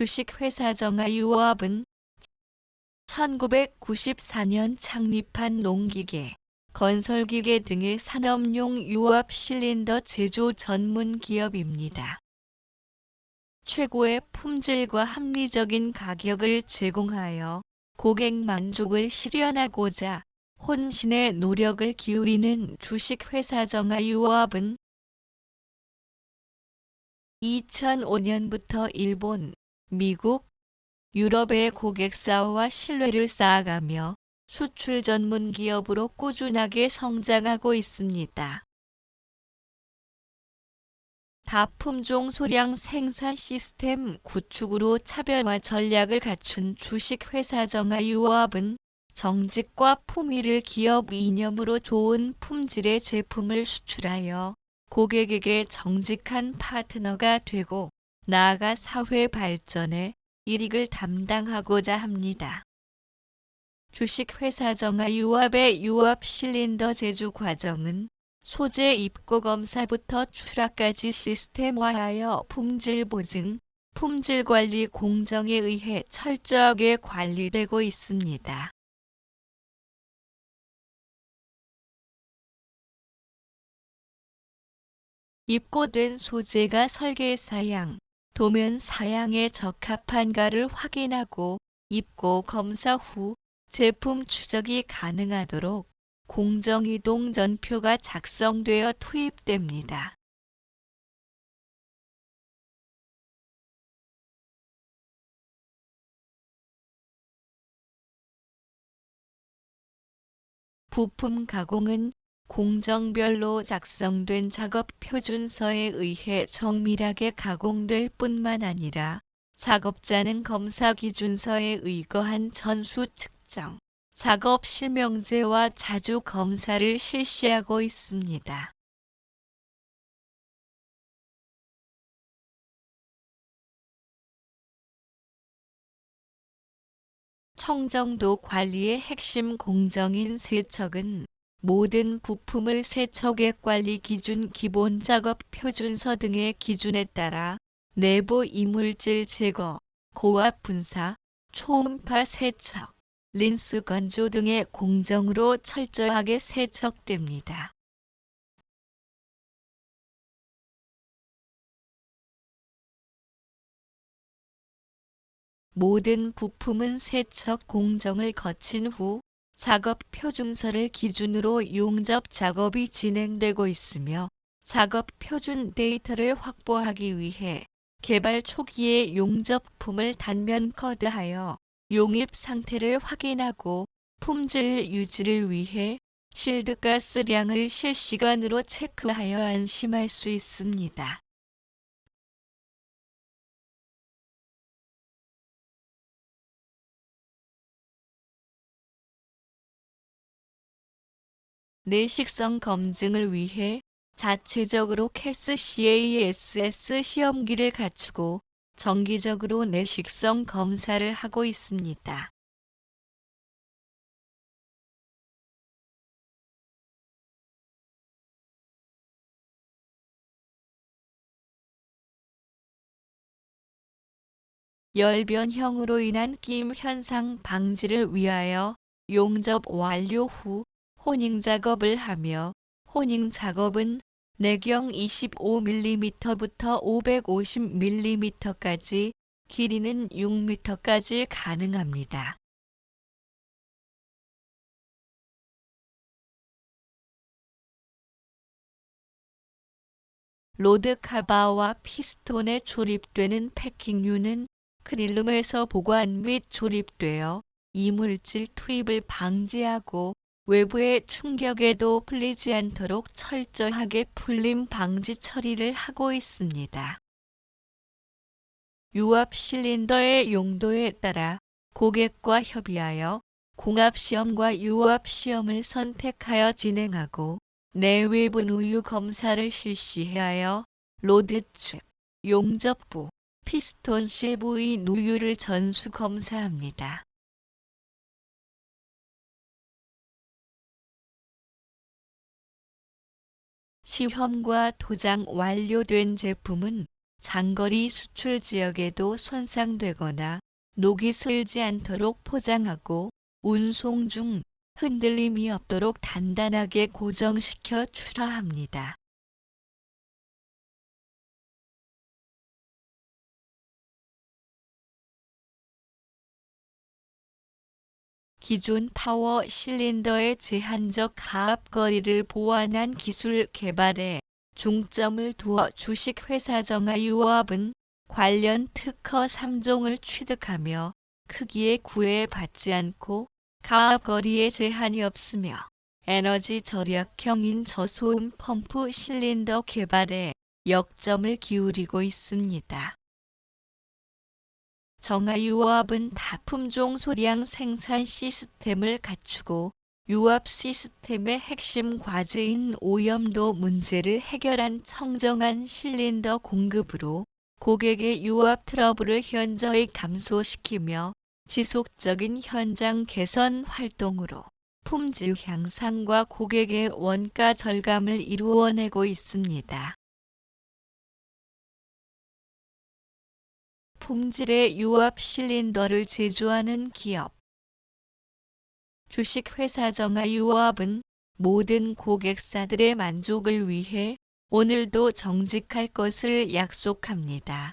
주식회사 정아유업은 1994년 창립한 농기계, 건설기계 등의 산업용 유압 실린더 제조 전문 기업입니다. 최고의 품질과 합리적인 가격을 제공하여 고객 만족을 실현하고자 혼신의 노력을 기울이는 주식회사 정아유업은 2005년부터 일본, 미국, 유럽의 고객사와 신뢰를 쌓아가며 수출 전문 기업으로 꾸준하게 성장하고 있습니다. 다품종 소량 생산 시스템 구축으로 차별화 전략을 갖춘 주식회사 정아유업은 정직과 품위를 기업 이념으로 좋은 품질의 제품을 수출하여 고객에게 정직한 파트너가 되고 나아가 사회 발전에 이익을 담당하고자 합니다. 주식회사 정아유업의 유압 실린더 제조 과정은 소재 입고 검사부터 출하까지 시스템화하여 품질 보증, 품질 관리 공정에 의해 철저하게 관리되고 있습니다. 입고된 소재가 설계 사양, 도면 사양에 적합한가를 확인하고 입고 검사 후 제품 추적이 가능하도록 공정이동 전표가 작성되어 투입됩니다. 부품 가공은 공정별로 작성된 작업 표준서에 의해 정밀하게 가공될 뿐만 아니라 작업자는 검사 기준서에 의거한 전수 측정, 작업 실명제와 자주 검사를 실시하고 있습니다. 청정도 관리의 핵심 공정인 세척은 모든 부품을 세척액 관리 기준 기본 작업 표준서 등의 기준에 따라 내부 이물질 제거, 고압 분사, 초음파 세척, 린스 건조 등의 공정으로 철저하게 세척됩니다. 모든 부품은 세척 공정을 거친 후 작업 표준서를 기준으로 용접 작업이 진행되고 있으며 작업 표준 데이터를 확보하기 위해 개발 초기에 용접품을 단면 커드하여 용입 상태를 확인하고 품질 유지를 위해 실드가스량을 실시간으로 체크하여 안심할 수 있습니다. 내식성 검증을 위해 자체적으로 캐스 CASS 시험기를 갖추고 정기적으로 내식성 검사를 하고 있습니다. 열변형으로 인한 끼임 현상 방지를 위하여 용접 완료 후 호닝 작업을 하며 호닝 작업은 내경 25mm부터 550mm까지 길이는 6m까지 가능합니다. 로드 카바와 피스톤에 조립되는 패킹류는 크릴룸에서 보관 및 조립되어 이물질 투입을 방지하고 외부의 충격에도 풀리지 않도록 철저하게 풀림 방지 처리를 하고 있습니다. 유압 실린더의 용도에 따라 고객과 협의하여 공합 시험과 유압 시험을 선택하여 진행하고 내외부 누유 검사를 실시하여 로드 측, 용접부, 피스톤 실부의 누유를 전수 검사합니다. 시험과 도장 완료된 제품은 장거리 수출 지역에도 손상되거나 녹이 슬지 않도록 포장하고 운송 중 흔들림이 없도록 단단하게 고정시켜 출하합니다. 기존 파워 실린더의 제한적 가압 거리를 보완한 기술 개발에 중점을 두어 주식회사 정화유업은 관련 특허 3종을 취득하며 크기에 구애받지 않고 가압 거리에 제한이 없으며 에너지 절약형인 저소음 펌프 실린더 개발에 역점을 기울이고 있습니다. 정화유업은 다품종 소량 생산 시스템을 갖추고 유압 시스템의 핵심 과제인 오염도 문제를 해결한 청정한 실린더 공급으로 고객의 유압 트러블을 현저히 감소시키며 지속적인 현장 개선 활동으로 품질 향상과 고객의 원가 절감을 이루어내고 있습니다. 품질의 유압 실린더를 제조하는 기업 주식회사 정화유업은 모든 고객사들의 만족을 위해 오늘도 정직할 것을 약속합니다.